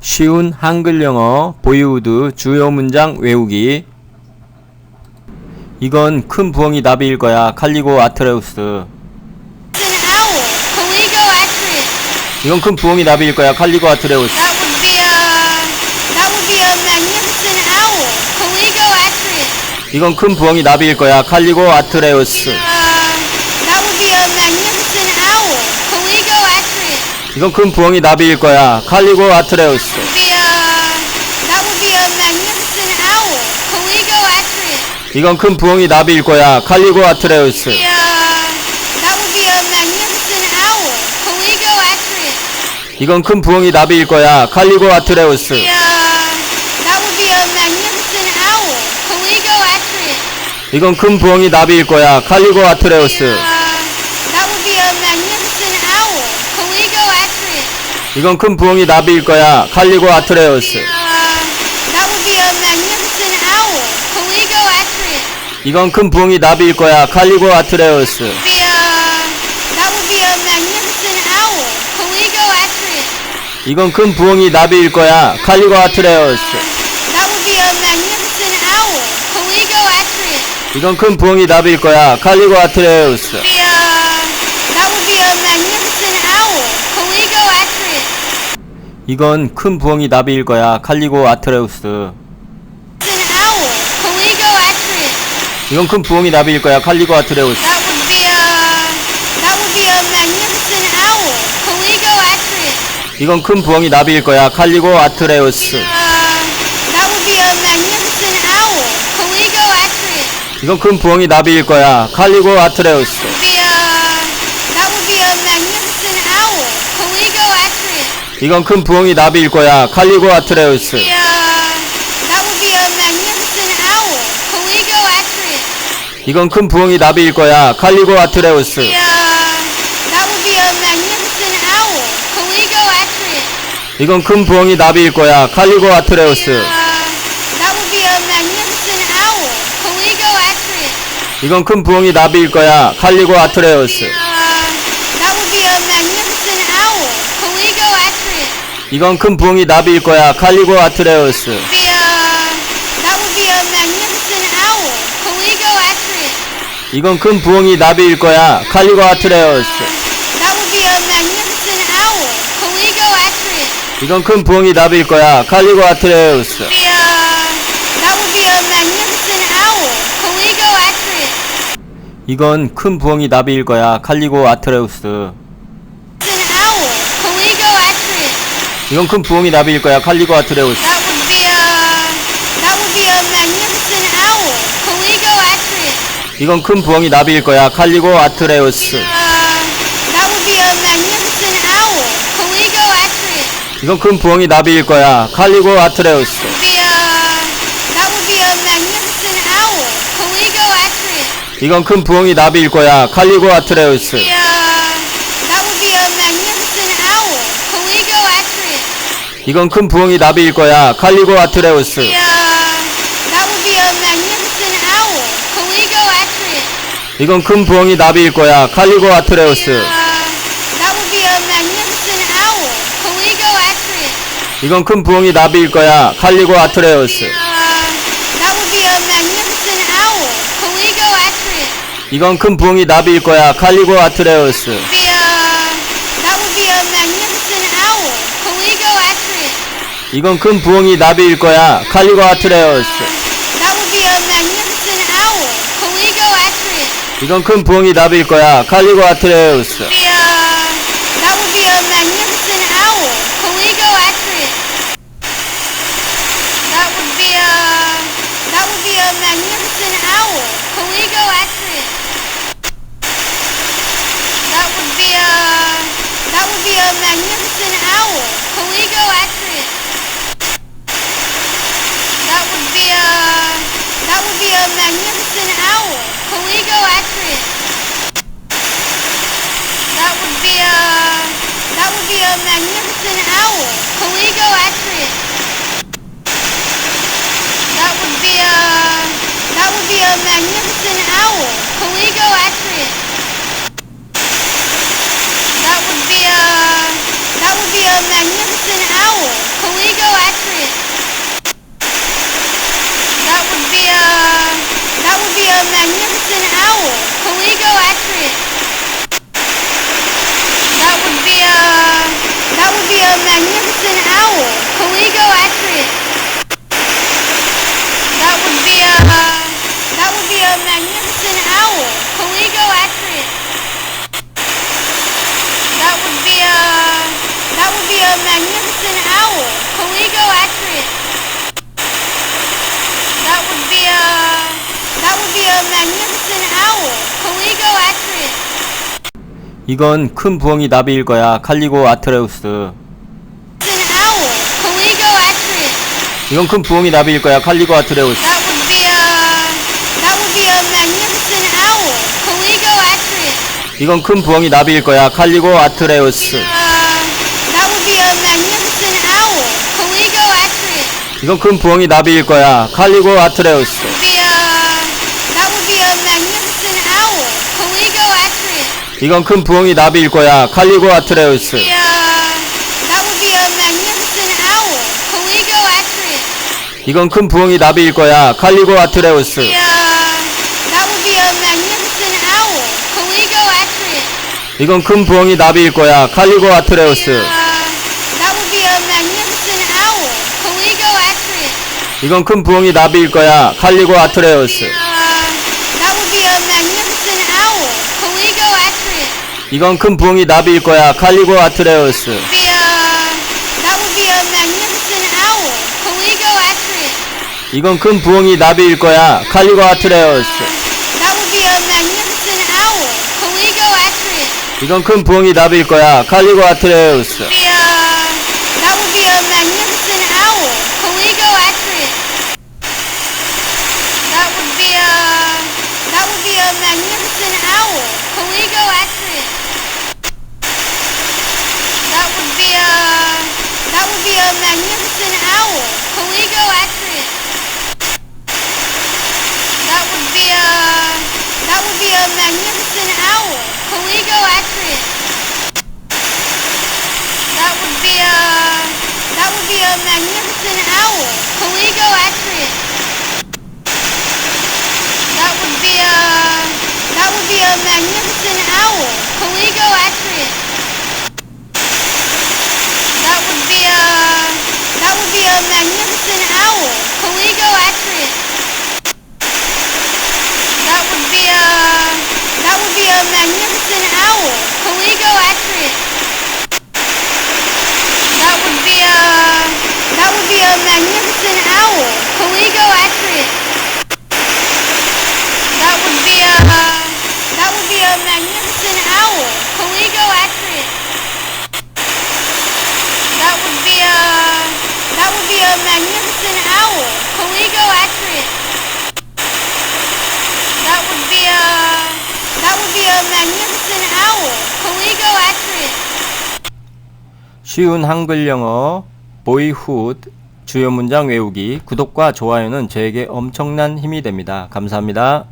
쉬운 한글 영어 보이우드 주요 문장 외우기. 이건 큰 부엉이 나비일 거야 칼리고 아트레우스. 이건 큰 부엉이 나비일 거야 칼리고 아트레우스. 이건 큰 부엉이 나비일 거야 칼리고 아트레우스 Uh, that would be a magnificent owl. Caligo acrid. 이건 큰 부엉이 나비일 거야 칼리고 아트레우스. 이건 큰 부엉이 나비일 거야 칼리고 아트레우스. 이건 큰 부엉이 나비일 거야 칼리고 아트레우스. 이건 큰 부엉이 나비일 거야 칼리고 아트레우스 Uh, that would be a magnificent owl. Caligo acrid. 이건 큰 부엉이 나비일 거야 칼리고 아트레우스 Uh, that would be a magnificent owl. Caligo acrid. 이건 큰 부엉이 나비일 거야 칼리고 아트레우스 Be a. That would be a magnificent owl. Caligo acrid. 이건 큰 부엉이 나비일 거야 칼리고 아트레우스 That would be a magnificent owl. Caligo acrid. 이건 큰 부엉이 나비일 거야 칼리고 아트레우스 Be a. That would be a magnificent owl. Caligo acrid. 이건 큰 부엉이 나비일 거야 칼리고 아트레우스. 이건 큰 부엉이 나비일 거야 칼리고 아트레우스. 이건 큰 부엉이 나비일 거야 칼리고 아트레우스 Uh. 이건 큰 부엉이 나비일 거야 칼리고 아트레우스 Be a. That would be a magnificent owl. Caligo acrid. 이건 큰 부엉이 나비일 거야 칼리고 아트레우스 Be a. That would be a magnificent owl. Caligo acrid. 이건 큰 부엉이 나비일 거야 칼리고 아트레우스 Be a. That would be a magnificent owl. Caligo acrid. 이건 큰 부엉이 나비일 거야 칼리고 아트레우스 Uh, that would be a magnificent owl. Caligo acrid. 이건 큰 부엉이 나비일 거야 칼리고 아트레우스 Uh, that would be a magnificent owl. Caligo acrid. 이건 큰 부엉이 나비일 거야 칼리고 아트레우스 Be a. That would be a magnificent owl. Caligo acrid. 이건 큰 부엉이 나비일 거야 칼리고 아트레우스 That would be a magnificent owl. Caligo acrid. 이건 큰 부엉이 나비일 거야 칼리고 아트레우스 Be a. That would be a magnificent owl. Caligo acrid. 이건 큰 부엉이 나비일 거야 칼리고 아트레우스 It's an owl. Caligo acrid. 이건 큰 부엉이 나비일 거야 칼리고 아트레우스 That would be a. That would be a magnificent owl. Caligo acrid. 이건 큰 부엉이 나비일 거야 칼리고 아트레우스 Uh, that would be a magnificent owl. Caligo acrid. 이건 큰 부엉이 나비일 거야 칼리고 아트레우스 Be a. That would be a magnificent owl. Caligo acrid. 이건 큰 부엉이 나비일 거야 칼리고 아트레우스 Be a. That would be a magnificent owl. Caligo acrid. 이건 큰 부엉이 나비일 거야 칼리고 아트레우스. 이건 큰 부엉이 나비일 거야 칼리고 아트레우스 Uh. 이건 큰 부엉이 나비일 거야 칼리고 아트레우스 Uh. 이건 큰 부엉이 나비일 거야 칼리고 아트레우스 Be a. That would be a magnificent owl. Caligo acrid. 이건 큰 부엉이 나비일 거야 칼리고 acrid. 이건 큰 부엉이 나비일 거야 칼리고 아트레우스 Be a. That would be a magnificent owl. Caligo acrid. A magnificent owl. Caligo acrid. That would be a. That would be a magnificent owl. Caligo acrid. That would be a. That would be a magnificent owl. Caligo acrid. That would be a. That would be a magnificent owl. Gracias, 이건 큰 부엉이 나비일 거야. 칼리고 아트레우스. 이건 큰 부엉이 나비일 거야. 칼리고 아트레우스. 이건 큰 부엉이 나비일 거야. 칼리고 아트레우스. Uh. 이건 큰 부엉이 나비일 거야. 칼리고 아트레우스. Would be a that would be a magnificent owl. Caligo acrid. 이건 큰 부엉이 나비일 거야. 칼리고 아트레우스. Yeah, that would be a magnificent owl. Caligo acrid. 이건 큰 부엉이 나비일 거야. 칼리고 아트레우스. Yeah, that would be a magnificent owl. Caligo acrid. 이건 큰 부엉이 나비일 거야. 칼리고 아트레우스. Yeah, that would be a magnificent owl. Caligo acrid. 이건 큰 부엉이 나비일 거야. 칼리고 아트레우스. Yeah, that would be a magnificent owl. Caligo acrid. 이건 큰 부엉이 나비일 거야. 칼리고 아트레우스. Be a that would be a magnificent owl. Caligo acrid. 이건 큰 부엉이 나비일 거야. 칼리고 아트레우스. That would be a magnificent owl. Caligo acrid. 이건 큰 부엉이 나비일 거야. 칼리고 아트레우스. Be a that would be a magnificent Caligo. That would be a that would be a magnificent owl. Caligo acrid. That would be a that would be a magnificent owl. Caligo acrid. That would be a that would be a magnificent owl. Caligo acrid. That would be a that would be a magnificent owl. Caligo acrid. That would be a that would be a magnificent owl. Caligo acrid. That would be a that would be a magnificent owl. Caligo acrid. That would be a that would be a magnificent owl. Caligo acrid. That would be a that would be a magnificent owl. Caligo acrid. 쉬운 한글 영어 보이훗 주요 문장 외우기 구독과 좋아요는 저에게 엄청난 힘이 됩니다. 감사합니다.